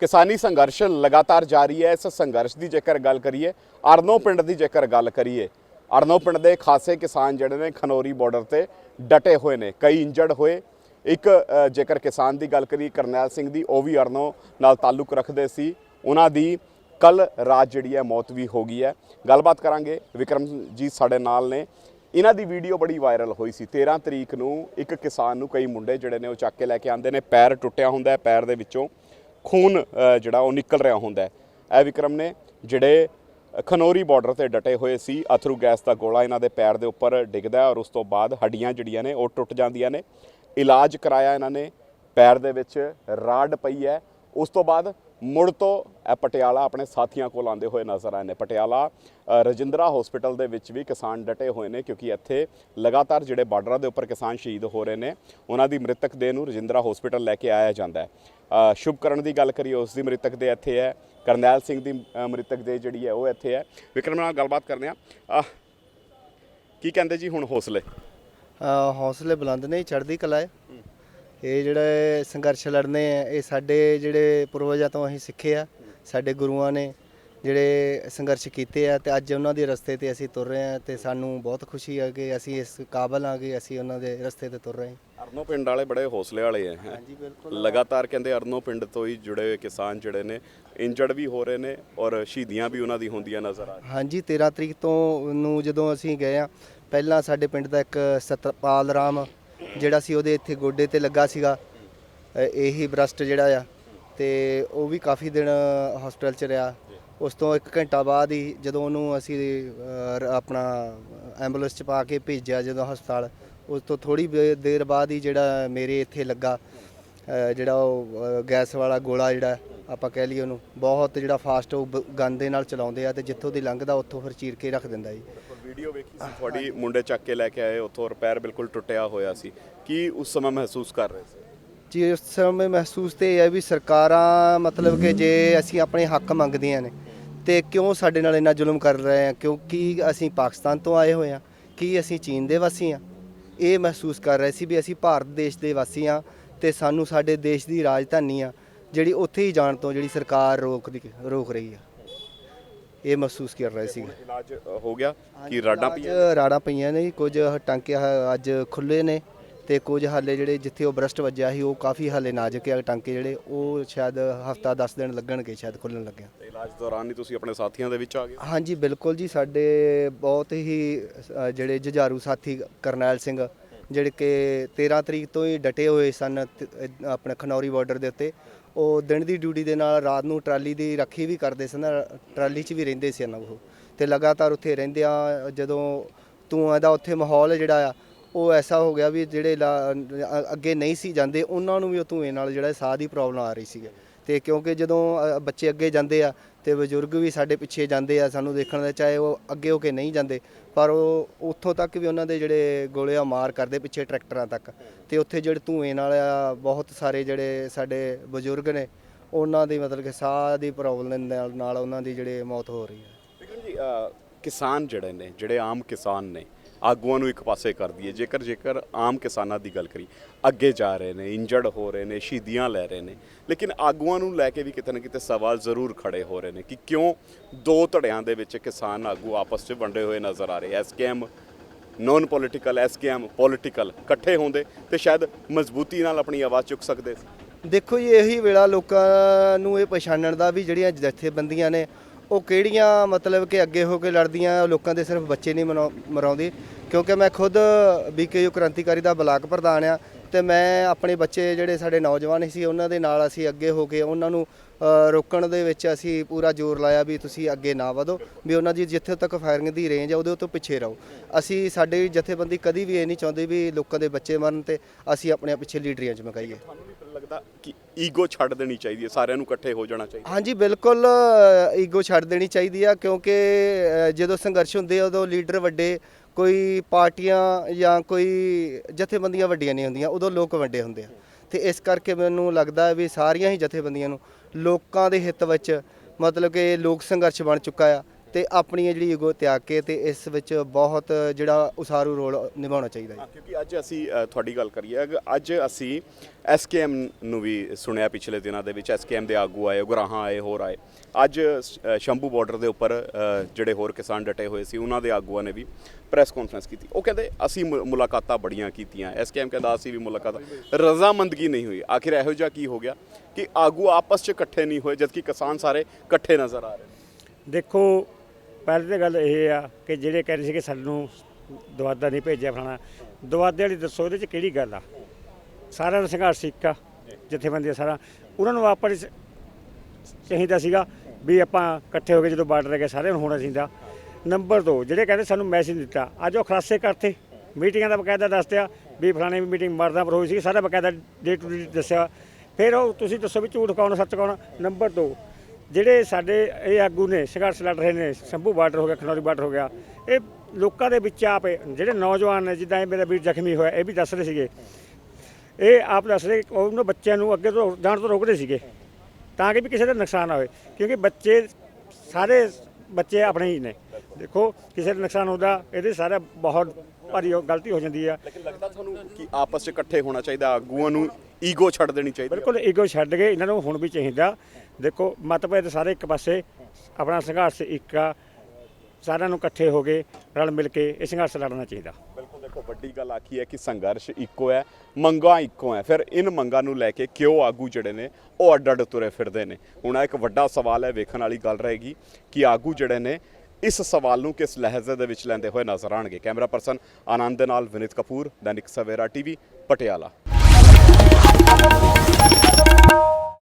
ਕਿਸਾਨੀ ਸੰਘਰਸ਼ ਲਗਾਤਾਰ ਜਾਰੀ ਹੈ। ਇਸ ਸੰਘਰਸ਼ ਦੀ ਜੇਕਰ ਗੱਲ ਕਰੀਏ, ਅਰਨੋ ਪਿੰਡ ਦੀ ਜੇਕਰ ਗੱਲ ਕਰੀਏ, ਅਰਨੋ ਪਿੰਡ ਦੇ ਖਾਸੇ ਕਿਸਾਨ ਜਿਹੜੇ ਨੇ ਖਨੌਰੀ ਬਾਰਡਰ ਤੇ ਡਟੇ ਹੋਏ ਨੇ, ਕਈ ਇੰਜਰਡ ਹੋਏ। ਇੱਕ ਜੇਕਰ ਕਿਸਾਨ ਦੀ ਗੱਲ ਕਰੀਏ, ਕਰਨੈਲ ਸਿੰਘ ਦੀ, ਉਹ ਵੀ ਅਰਨੋ ਨਾਲ ਤਾਲੁਕ ਰੱਖਦੇ ਸੀ। ਉਹਨਾਂ ਦੀ ਕੱਲ ਰਾਤ ਜਿਹੜੀ ਹੈ, ਮੌਤ ਵੀ ਹੋ ਗਈ ਹੈ। ਗੱਲਬਾਤ ਕਰਾਂਗੇ। ਵਿਕਰਮ ਜੀ ਸਾਡੇ ਨਾਲ ਨੇ। ਇਹਨਾਂ ਦੀ ਵੀਡੀਓ ਬੜੀ ਵਾਇਰਲ ਹੋਈ ਸੀ। 13 ਤਰੀਕ ਨੂੰ ਇੱਕ ਕਿਸਾਨ ਨੂੰ ਕਈ ਮੁੰਡੇ ਜਿਹੜੇ ਨੇ ਉਹ ਚੱਕ ਕੇ ਲੈ ਕੇ ਆਉਂਦੇ ਨੇ। ਪੈਰ ਟੁੱਟਿਆ ਹੁੰਦਾ ਹੈ, ਪੈਰ ਦੇ ਵਿੱਚੋਂ। ਖੂਨ ਜਿਹੜਾ ਉਹ ਨਿਕਲ ਰਿਹਾ ਹੁੰਦਾ ਹੈ। ਇਹ ਵਿਕਰਮ ਨੇ ਜਿਹੜੇ ਖਨੌਰੀ ਬਾਰਡਰ ਤੇ ਡਟੇ ਹੋਏ ਸੀ, ਅਥਰੂ ਗੈਸ ਦਾ ਗੋਲਾ ਇਹਨਾਂ ਦੇ ਪੈਰ ਦੇ ਉੱਪਰ ਡਿੱਗਦਾ ਔਰ ਉਸ ਤੋਂ ਬਾਅਦ ਹੱਡੀਆਂ ਜਿਹੜੀਆਂ ਨੇ ਉਹ ਟੁੱਟ ਜਾਂਦੀਆਂ ਨੇ। ਇਲਾਜ ਕਰਾਇਆ ਇਹਨਾਂ ਨੇ, ਪੈਰ ਦੇ ਵਿੱਚ ਰਾਡ ਪਈ ਹੈ। ਉਸ ਤੋਂ ਬਾਅਦ ਮੁੜ ਤੋਂ ਇਹ ਪਟਿਆਲਾ ਆਪਣੇ ਸਾਥੀਆਂ ਕੋਲ ਆਉਂਦੇ ਹੋਏ ਨਜ਼ਰ ਆਏ ਨੇ। ਪਟਿਆਲਾ ਰਜਿੰਦਰਾ ਹਸਪੀਟਲ ਦੇ ਵਿੱਚ ਵੀ ਕਿਸਾਨ ਡਟੇ ਹੋਏ ਨੇ ਕਿਉਂਕਿ ਇੱਥੇ ਲਗਾਤਾਰ ਜਿਹੜੇ ਬਾਰਡਰਾਂ ਦੇ ਉੱਪਰ ਕਿਸਾਨ ਸ਼ਹੀਦ ਹੋ ਰਹੇ ਨੇ ਉਹਨਾਂ ਦੀ ਮ੍ਰਿਤਕ ਦੇਹ ਨੂੰ ਰਜਿੰਦਰਾ ਹਸਪੀਟਲ ਲੈ ਕੇ ਆਇਆ ਜਾਂਦਾ ਹੈ। ਸ਼ੁਭਕਰਨ ਦੀ ਗੱਲ ਕਰੀਏ ਉਸ ਦੀ ਮ੍ਰਿਤਕ ਦੇ ਇੱਥੇ ਹੈ। ਕਰਨੈਲ ਸਿੰਘ ਦੀ ਮ੍ਰਿਤਕ ਦੇ ਜਿਹੜੀ ਹੈ ਉਹ ਇੱਥੇ ਹੈ। ਵਿਕਰਮ ਨਾਲ ਗੱਲਬਾਤ ਕਰਦੇ ਆ ਕੀ ਕਹਿੰਦੇ ਜੀ ਹੁਣ ਹੌਸਲੇ? ਹੌਸਲੇ ਬੁਲੰਦ ਨੇ ਚੜ੍ਹਦੀ ਕਲਾ ਹੈ। ਇਹ ਜਿਹੜੇ ਸੰਘਰਸ਼ ਲੜਨੇ ਆ ਇਹ ਸਾਡੇ ਜਿਹੜੇ ਪੂਰਵਜਾਂ ਤੋਂ ਅਸੀਂ ਸਿੱਖੇ ਆ ਸਾਡੇ ਗੁਰੂਆਂ ਨੇ ਜਿਹੜੇ ਸੰਘਰਸ਼ ਕੀਤੇ ਆ ਤੇ ਅੱਜ ਉਹਨਾਂ ਦੇ ਰਸਤੇ ਤੇ ਅਸੀਂ ਤੁਰ ਰਹੇ ਆ ਤੇ ਸਾਨੂੰ ਬਹੁਤ ਖੁਸ਼ੀ ਆ ਕਿ ਅਸੀਂ ਇਸ ਕਾਬਲ ਆ ਕਿ ਅਸੀਂ ਉਹਨਾਂ ਦੇ ਰਸਤੇ ਤੇ ਤੁਰ ਰਹੇ ਹਾਂ। ਅਰਨੋ ਪਿੰਡ ਵਾਲੇ ਬੜੇ ਹੌਸਲੇ ਵਾਲੇ ਹੈ ਹਾਂਜੀ ਬਿਲਕੁਲ। ਲਗਾਤਾਰ ਕਹਿੰਦੇ ਅਰਨੋ ਪਿੰਡ ਤੋਂ ਹੀ ਜੁੜੇ ਹੋਏ ਕਿਸਾਨ ਜਿਹੜੇ ਨੇ ਇੰਜਰਡ ਵੀ ਹੋ ਰਹੇ ਨੇ ਔਰ ਸ਼ਹੀਦੀਆਂ ਵੀ ਉਹਨਾਂ ਦੀ ਹੁੰਦੀਆਂ ਨਜ਼ਰ ਆ ਹਾਂਜੀ 13 ਤਰੀਕ ਤੋਂ ਨੂੰ ਜਦੋਂ ਅਸੀਂ ਗਏ ਆ ਪਹਿਲਾਂ ਸਾਡੇ ਪਿੰਡ ਦਾ ਇੱਕ ਸਤਪਾਲ ਰਾਮ ਜਿਹੜਾ ਸੀ ਉਹਦੇ ਇੱਥੇ ਗੋਡੇ ਤੇ ਲੱਗਾ ਸੀਗਾ। ਇਹੀ ਬ੍ਰਸਟ ਜਿਹੜਾ ਆ ਤੇ ਉਹ ਵੀ ਕਾਫੀ ਦਿਨ ਹਸਪਤਾਲ ਚ ਰਿਹਾ। ਉਸ ਤੋਂ ਇੱਕ ਘੰਟਾ ਬਾਅਦ ਹੀ ਜਦੋਂ ਉਹਨੂੰ ਅਸੀਂ ਆਪਣਾ ਐਂਬੂਲੈਂਸ ਚ ਪਾ ਕੇ ਭੇਜਿਆ ਜਦੋਂ ਹਸਪਤਾਲ, ਉਸ ਤੋਂ ਥੋੜੀ ਦੇਰ ਬਾਅਦ ਹੀ ਜਿਹੜਾ ਮੇਰੇ ਇੱਥੇ ਲੱਗਾ। ਜਿਹੜਾ ਉਹ ਗੈਸ ਵਾਲਾ ਗੋਲਾ ਜਿਹੜਾ, ਆਪਾਂ ਕਹਿ ਲਈਏ ਉਹਨੂੰ, ਬਹੁਤ ਜਿਹੜਾ ਫਾਸਟ ਉਹ ਬ- ਗਨ ਦੇ ਨਾਲ ਚਲਾਉਂਦੇ ਆ ਤੇ ਜਿੱਥੋਂ ਦੀ ਲੰਘਦਾ ਉੱਥੋਂ ਫਿਰ ਚੀਰ ਕੇ ਰੱਖ ਦਿੰਦਾ ਜੀ। ਵੀਡੀਓ ਵੇਖੀ ਸੀ ਤੁਹਾਡੀ ਮੁੰਡੇ ਚੱਕ ਕੇ ਲੈ ਕੇ ਆਏ ਉੱਥੋਂ ਔਰ ਪੈਰ ਬਿਲਕੁਲ ਟੁੱਟਿਆ ਹੋਇਆ ਸੀ। ਕੀ ਉਸ ਸਮੇਂ ਮਹਿਸੂਸ ਕਰ ਰਹੇ ਸੀ? ਜੀ ਉਸ ਸਮੇਂ ਮਹਿਸੂਸ ਤੇ ਇਹ ਹੈ ਵੀ ਸਰਕਾਰਾਂ ਮਤਲਬ ਕਿ ਜੇ ਅਸੀਂ ਆਪਣੇ ਹੱਕ ਮੰਗਦੀਆਂ ਨੇ ਤੇ ਕਿਉਂ ਸਾਡੇ ਨਾਲ ਇੰਨਾ ਜ਼ੁਲਮ ਕਰ ਰਹੇ ਆ? ਕਿਉਂਕਿ ਅਸੀਂ ਪਾਕਿਸਤਾਨ ਤੋਂ ਆਏ ਹੋਏ ਆ? ਕੀ ਅਸੀਂ ਚੀਨ ਦੇ ਵਾਸੀ ਆ? ਇਹ ਮਹਿਸੂਸ ਕਰ ਰਹੇ ਸੀ ਵੀ ਅਸੀਂ ਭਾਰਤ ਦੇਸ਼ ਦੇ ਵਾਸੀ ਆ ਤੇ ਸਾਨੂੰ ਸਾਡੇ ਦੇਸ਼ ਦੀ ਰਾਜਧਾਨੀ ਆ ਜਿਹੜੀ ਉੱਥੇ ਹੀ ਜਾਣ ਤੋਂ ਜਿਹੜੀ ਸਰਕਾਰ ਰੋਕਦੀ ਰੋਕ ਰਹੀ ਆ। ਇਹ ਮਹਿਸੂਸ ਕਰ ਰਹੇ ਸੀ। ਇਲਾਜ ਹੋ ਗਿਆ ਕੀ ਅੱਜ ਪਈਆਂ ਰਾੜਾਂ ਪਈਆਂ ਨੇ ਕੁਝ ਟਾਂਕੇ ਅੱਜ ਖੁੱਲੇ ਨੇ ਤੇ ਕੁਝ ਹਾਲੇ ਜਿਹੜੇ ਜਿੱਥੇ ਉਹ ਬ੍ਰਸਟ ਵੱਜਿਆ ਸੀ ਉਹ ਕਾਫੀ ਹਾਲੇ ਨਾਜ਼ੁਕ ਆ ਟਾਂਕੇ ਜਿਹੜੇ ਉਹ ਸ਼ਾਇਦ ਹਫਤਾ 10 ਦਿਨ ਲੱਗਣਗੇ ਸ਼ਾਇਦ ਖੁੱਲਣ ਲੱਗਿਆ। ਇਲਾਜ ਦੌਰਾਨ ਹੀ ਤੁਸੀਂ ਆਪਣੇ ਸਾਥੀਆਂ ਦੇ ਵਿੱਚ ਆ ਗਏ? ਹਾਂਜੀ ਬਿਲਕੁਲ ਜੀ ਸਾਡੇ ਬਹੁਤ ਹੀ ਜਿਹੜੇ ਜੁਝਾਰੂ ਸਾਥੀ ਕਰਨੈਲ ਸਿੰਘ ਜਿਹੜੇ ਕਿ 13 ਤਰੀਕ ਤੋਂ ਹੀ ਡਟੇ ਹੋਏ ਸਨ ਆਪਣੇ ਖਨੌਰੀ ਬਾਰਡਰ ਦੇ ਉੱਤੇ। ਉਹ ਦਿਨ ਦੀ ਡਿਊਟੀ ਦੇ ਨਾਲ ਰਾਤ ਨੂੰ ਟਰਾਲੀ ਦੀ ਰਾਖੀ ਵੀ ਕਰਦੇ ਸਨ, ਟਰਾਲੀ 'ਚ ਵੀ ਰਹਿੰਦੇ ਸਨ ਉਹ। ਤੇ ਲਗਾਤਾਰ ਉੱਥੇ ਰਹਿੰਦੇ ਆ ਜਦੋਂ ਧੂਆਂ ਦਾ ਉੱਥੇ ਮਾਹੌਲ ਜਿਹੜਾ ਆ, ਉਹ ਐਸਾ ਹੋ ਗਿਆ ਵੀ ਜਿਹੜੇ ਲਾ- ਅੱਗੇ ਨਹੀਂ ਸੀ ਜਾਂਦੇ, ਉਹਨਾਂ ਨੂੰ ਵੀ ਉਹ ਧੂਏ ਨਾਲ ਜਿਹੜਾ ਸਾਹ ਦੀ ਪ੍ਰੋਬਲਮ ਆ ਰਹੀ ਸੀ ਤੇ ਕਿਉਂਕਿ ਜਦੋਂ ਬੱਚੇ ਅੱਗੇ ਜਾਂਦੇ ਆ ਤੇ ਬਜ਼ੁਰਗ ਵੀ ਸਾਡੇ ਪਿੱਛੇ ਜਾਂਦੇ ਆ ਸਾਨੂੰ ਦੇਖਣ ਦਾ, ਚਾਹੇ ਉਹ ਅੱਗੇ ਹੋ ਕੇ ਨਹੀਂ ਜਾਂਦੇ, ਪਰ ਉਹ ਉੱਥੋਂ ਤੱਕ ਵੀ ਉਹਨਾਂ ਦੇ ਜਿਹੜੇ ਗੋਲੇ ਆ ਮਾਰ ਕਰਦੇ ਪਿੱਛੇ ਟਰੈਕਟਰਾਂ ਤੱਕ। ਤੇ ਉੱਥੇ ਜਿਹੜੇ ਧੂਏ ਨਾਲ ਆ, ਬਹੁਤ ਸਾਰੇ ਜਿਹੜੇ ਸਾਡੇ ਬਜ਼ੁਰਗ ਨੇ, ਉਹਨਾਂ ਦੀ ਮਤਲਬ ਕਿ ਸਾਹ ਦੀ ਪ੍ਰੋਬਲਮ ਨਾਲ ਨਾਲ ਉਹਨਾਂ ਦੀ ਜਿਹੜੇ ਮੌਤ ਹੋ ਰਹੀ ਹੈ। ਵਿਕਰਮ ਜੀ ਕਿਸਾਨ ਜਿਹੜੇ ਨੇ, ਜਿਹੜੇ ਆਮ ਕਿਸਾਨ ਨੇ ਆਗੂਆਂ ਨੂੰ ਇੱਕ ਪਾਸੇ ਕਰ ਦਈਏ। ਜੇਕਰ ਜੇਕਰ ਆਮ ਕਿਸਾਨਾਂ ਦੀ ਗੱਲ ਕਰੀ ਅੱਗੇ ਜਾ ਰਹੇ ਨੇ, ਇੰਜਰਡ ਹੋ ਰਹੇ ਨੇ, ਸ਼ਹੀਦੀਆਂ ਲੈ ਰਹੇ ਨੇ। ਲੇਕਿਨ ਆਗੂਆਂ ਨੂੰ ਲੈ ਕੇ ਵੀ ਕਿਤੇ ਨਾ ਕਿਤੇ ਸਵਾਲ ਜ਼ਰੂਰ ਖੜੇ ਹੋ ਰਹੇ ਨੇ ਕਿ ਕਿਉਂ ਦੋ ਧੜਿਆਂ ਦੇ ਵਿੱਚ ਕਿਸਾਨ ਆਗੂ ਆਪਸ 'ਚ ਵੰਡੇ ਹੋਏ ਨਜ਼ਰ ਆ ਰਹੇ। SKM non political SKM political ਇਕੱਠੇ ਹੁੰਦੇ ਤੇ ਸ਼ਾਇਦ ਮਜ਼ਬੂਤੀ ਨਾਲ ਆਪਣੀ ਆਵਾਜ਼ ਚੁੱਕ ਸਕਦੇ ਸੀ। ਦੇਖੋ ਜੀ, ਇਹੀ ਵੇਲਾ ਲੋਕਾਂ ਨੂੰ ਇਹ ਪਛਾਣਨ ਦਾ ਵੀ ਜਿਹੜੀਆਂ ਜਥੇਬੰਦੀਆਂ ਨੇ ਉਹ ਕਿਹੜੀਆਂ ਮਤਲਬ ਕਿ ਅੱਗੇ ਹੋ ਕੇ ਲੜਦੀਆਂ ਲੋਕਾਂ ਦੇ ਸਿਰਫ ਬੱਚੇ ਨਹੀਂ ਮਨਾਉ- ਮਰਾਉਂਦੀ? ਕਿਉਂਕਿ ਮੈਂ ਖੁਦ ਬੀਕੇਯੂ ਕ੍ਰਾਂਤੀਕਾਰੀ ਦਾ ਬਲਾਕ ਪ੍ਰਧਾਨ ਆ ਤੇ ਮੈਂ ਆਪਣੇ ਬੱਚੇ ਜਿਹੜੇ ਸਾਡੇ ਨੌਜਵਾਨ ਸੀ ਉਹਨਾਂ ਦੇ ਨਾਲ ਅਸੀਂ ਅੱਗੇ ਹੋ ਕੇ ਉਹਨਾਂ ਨੂੰ ਰੋਕਣ ਦੇ ਵਿੱਚ ਅਸੀਂ ਪੂਰਾ ਜ਼ੋਰ ਲਾਇਆ ਵੀ ਤੁਸੀਂ ਅੱਗੇ ਨਾ ਵਧੋ ਵੀ ਉਹਨਾਂ ਦੀ ਜਿੱਥੇ ਤੱਕ ਫਾਇਰਿੰਗ ਦੀ ਰੇਂਜ ਆ ਉਹਦੇ ਤੋਂ ਪਿੱਛੇ ਰਹੋ। ਅਸੀਂ ਸਾਡੀ ਜਥੇਬੰਦੀ ਕਦੀ ਵੀ ਇਹ ਨਹੀਂ ਚਾਹੁੰਦੀ ਵੀ ਲੋਕਾਂ ਦੇ ਬੱਚੇ ਮਰਨ ਤੇ ਅਸੀਂ ਆਪਣੇ ਪਿੱਛੇ ਲੀਡਰੀਆਂ 'ਚ ਲੱਗਦਾ ਕਿ ਈਗੋ ਛੱਡ ਦੇਣੀ ਚਾਹੀਦੀ ਹੈ ਸਾਰਿਆਂ ਨੂੰ ਇਕੱਠੇ ਹੋ ਜਾਣਾ ਚਾਹੀਦਾ। ਹਾਂਜੀ ਬਿਲਕੁਲ ਈਗੋ ਛੱਡ ਦੇਣੀ ਚਾਹੀਦੀ ਆ ਕਿਉਂਕਿ ਜਦੋਂ ਸੰਘਰਸ਼ ਹੁੰਦੇ ਆ ਉਦੋਂ ਲੀਡਰ ਵੱਡੇ ਕੋਈ ਪਾਰਟੀਆਂ ਜਾਂ ਕੋਈ ਜਥੇਬੰਦੀਆਂ ਵੱਡੀਆਂ ਨਹੀਂ ਹੁੰਦੀਆਂ, ਉਦੋਂ ਲੋਕ ਵੱਡੇ ਹੁੰਦੇ ਆ। ਤੇ ਇਸ ਕਰਕੇ ਮੈਨੂੰ ਲੱਗਦਾ ਵੀ ਸਾਰੀਆਂ ਹੀ ਜਥੇਬੰਦੀਆਂ ਨੂੰ ਲੋਕਾਂ ਦੇ ਹਿੱਤ ਵਿੱਚ ਮਤਲਬ ਕਿ ਲੋਕ ਸੰਘਰਸ਼ ਬਣ ਚੁੱਕਾ ਆ। ਤੇ ਆਪਣੀ ਇਹ ਜਿਹੜੀ ਈਗੋ ਤਿਆਗ ਕੇ ਤੇ ਇਸ ਵਿੱਚ ਬਹੁਤ ਜਿਹੜਾ ਉਸਾਰੂ ਰੋਲ ਨਿਭਾਉਣਾ ਚਾਹੀਦਾ ਹੈ। ਕਿਉਂਕਿ ਅੱਜ ਅਸੀਂ ਅ, ਤੁਹਾਡੀ ਗੱਲ ਕਰੀਏ ਅਗ- ਅੱਜ ਅਸੀਂ ਐਸਕੇਐਮ ਨੂੰ ਵੀ ਸੁਣਿਆ ਪਿਛਲੇ ਦਿਨਾਂ ਦੇ ਵਿੱਚ ਐਸਕੇਐਮ ਦੇ ਆਗੂ ਆਏ ਉਗਰਾਹਾਂ ਆਏ ਹੋਰ ਆਏ। ਅੱਜ ਅ, ਸ਼ੰਭੂ ਬਾਰਡਰ ਦੇ ਉੱਪਰ ਅ, ਜਿਹੜੇ ਹੋਰ ਕਿਸਾਨ ਡਟੇ ਹੋਏ ਸੀ ਉਹਨਾਂ ਦੇ ਆਗੂਆਂ ਨੇ ਵੀ ਪ੍ਰੈਸ ਕਾਨਫਰੰਸ ਕੀਤੀ। ਉਹ ਕਹਿੰਦੇ ਅਸੀਂ ਮੁ- ਮੁਲਾਕਾਤਾਂ ਬੜੀਆਂ ਕੀਤੀਆਂ। ਐਸਕੇਐਮ ਕਹਿੰਦਾ ਅਸੀਂ ਵੀ ਮੁਲਾਕਾਤਾਂ ਰਜ਼ਾਮੰਦਗੀ ਨਹੀਂ ਹੋਈ। ਆਖਿਰ ਇਹੋ ਜਿਹਾ ਕੀ ਹੋ ਗਿਆ ਕਿ ਆਗੂ ਆਪਸ 'ਚ ਇਕੱਠੇ ਨਹੀਂ ਹੋਏ ਜਦਕਿ ਕਿਸਾਨ ਸਾਰੇ ਇਕੱਠੇ ਨਜ਼ਰ ਆ ਰਹੇ ਨੇ? ਦੇਖੋ ਪਹਿਲੀ ਤਾਂ ਗੱਲ ਇਹ ਆ ਕਿ ਜਿਹੜੇ ਕਹਿੰਦੇ ਸੀ ਕਿ ਸਾਨੂੰ ਦਵਾਦਾ ਨਹੀਂ ਭੇਜਿਆ ਫਲਾਣਾ, ਦਵਾਦੇ ਵਾਲੀ ਦੱਸੋ ਇਹਦੇ ਚ ਕਿਹੜੀ ਗੱਲ ਆ? ਸਾਰਿਆਂ ਦਾ ਸੰਘਰਸ਼ ਇੱਕ ਆ, ਜਥੇਬੰਦੀਆਂ ਸਾਰਾ। ਉਹਨਾਂ ਨੂੰ ਆਪਸ ਵਿੱਚ ਚਾਹੀਦਾ ਸੀਗਾ ਵੀ ਆਪਾਂ ਇਕੱਠੇ ਹੋ ਕੇ ਜਦੋਂ ਬਾਰਡਰ ਗਏ ਸਾਰਿਆਂ ਨੂੰ ਹੋਣਾ ਚਾਹੀਦਾ। ਨੰਬਰ 2 ਜਿਹੜੇ ਕਹਿੰਦੇ ਸਾਨੂੰ ਮੈਸੇਜ ਦਿੱਤਾ, ਅੱਜ ਉਹ ਖਲਾਸੇ ਕਰਤੇ। ਮੀਟਿੰਗਾਂ ਦਾ ਬਕਾਇਦਾ ਦੱਸਦਿਆ ਵੀ ਫਲਾਣੇ ਵੀ ਮੀਟਿੰਗ ਮਰਦਾਂ ਪਰ ਹੋਈ ਸੀ ਸਾਰਾ ਬਕਾਇਦਾ ਡੇ ਟੂ ਡੇ ਦੱਸਿਆ। ਫਿਰ ਉਹ ਤੁਸੀਂ ਦੱਸੋ ਵੀ ਝੂਠ ਕੌਣ ਸੱਚ ਕੌਣ ਨੰਬਰ 2 ਜਿਹੜੇ ਸਾਡੇ ਇਹ ਆਗੂ ਨੇ ਸੰਘਰਸ਼ ਲੜ ਰਹੇ ਨੇ ਸ਼ੰਭੂ ਬਾਰਡਰ ਹੋ ਗਿਆ ਖਨੌਰੀ ਬਾਰਡਰ ਹੋ ਗਿਆ ਇਹ ਲੋਕਾਂ ਦੇ ਵਿੱਚ ਆਪ ਜਿਹੜੇ ਨੌਜਵਾਨ ਨੇ ਜਿੱਦਾਂ ਇਹ ਮੇਰਾ ਵੀਰ ਜ਼ਖਮੀ ਹੋਇਆ ਇਹ ਵੀ ਦੱਸ ਰਹੇ ਸੀਗੇ। ਇਹ ਆਪ ਦੱਸ ਰਹੇ ਉਹਨਾਂ ਬੱਚਿਆਂ ਨੂੰ ਅੱਗੇ ਤੋਂ ਜਾਣ ਤੋਂ ਰੋਕਦੇ ਸੀਗੇ ਤਾਂ ਕਿ ਵੀ ਕਿਸੇ ਦਾ ਨੁਕਸਾਨ ਨਾ ਹੋਵੇ ਕਿਉਂਕਿ ਬੱਚੇ ਸਾਰੇ ਬੱਚੇ ਆਪਣੇ ਹੀ ਨੇ। ਦੇਖੋ ਕਿਸੇ ਦਾ ਨੁਕਸਾਨ ਹੁੰਦਾ ਇਹਦੇ ਸਾਰਾ ਬਹੁਤ ਭਾਰੀ ਗਲਤੀ ਹੋ ਜਾਂਦੀ ਆ। ਲੇਕਿਨ ਲੱਗਦਾ ਤੁਹਾਨੂੰ ਕਿ ਆਪਸ 'ਚ ਇਕੱਠੇ ਹੋਣਾ ਚਾਹੀਦਾ ਆਗੂਆਂ ਨੂੰ ਈਗੋ ਛੱਡ ਦੇਣੀ ਚਾਹੀਦੀ ਬਿਲਕੁਲ ਈਗੋ ਛੱਡ ਕੇ ਇਹਨਾਂ ਨੂੰ ਹੁਣ ਵੀ ਚਾਹੀਦਾ। ਦੇਖੋ, ਮਤਭੇਦ ਸਾਰੇ ਇੱਕ ਪਾਸੇ, ਆਪਣਾ ਸੰਘਰਸ਼ ਇੱਕ ਆ, ਸਾਰਿਆਂ ਨੂੰ ਇਕੱਠੇ ਹੋ ਕੇ ਰਲ ਮਿਲ ਕੇ ਇਹ ਸੰਘਰਸ਼ ਲੜਨਾ ਚਾਹੀਦਾ। ਬਿਲਕੁਲ, ਦੇਖੋ, ਵੱਡੀ ਗੱਲ ਆਖੀ ਹੈ ਕਿ ਸੰਘਰਸ਼ ਇੱਕੋ ਹੈ, ਮੰਗਾਂ ਇੱਕੋ ਹੈ। ਫਿਰ ਇਨ ਮੰਗਾਂ ਨੂੰ ਲੈ ਕੇ ਕਿਉਂ ਆਗੂ ਜਿਹੜੇ ਨੇ, ਉਹ ਅੱਡ ਅੱਡ ਤੁਰੇ ਫਿਰਦੇ ਨੇ। ਹੁਣ ਇੱਕ ਵੱਡਾ ਸਵਾਲ ਹੈ, ਵੇਖਣ ਵਾਲੀ ਗੱਲ ਰਹੇਗੀ ਕਿ ਆਗੂ ਜਿਹੜੇ ਨੇ, ਇਸ ਸਵਾਲ ਨੂੰ ਕਿਸ ਲਹਿਜ਼ੇ ਦੇ ਵਿੱਚ ਲੈਂਦੇ ਹੋਏ ਨਜ਼ਰ ਆਣਗੇ ਕੈਮਰਾ ਪਰਸਨ ਆਨੰਦ ਦੇ ਨਾਲ ਵਿਨੀਤ ਕਪੂਰ, ਦੈਨਿਕ ਸਵੇਰਾ ਟੀਵੀ, ਪਟਿਆਲਾ।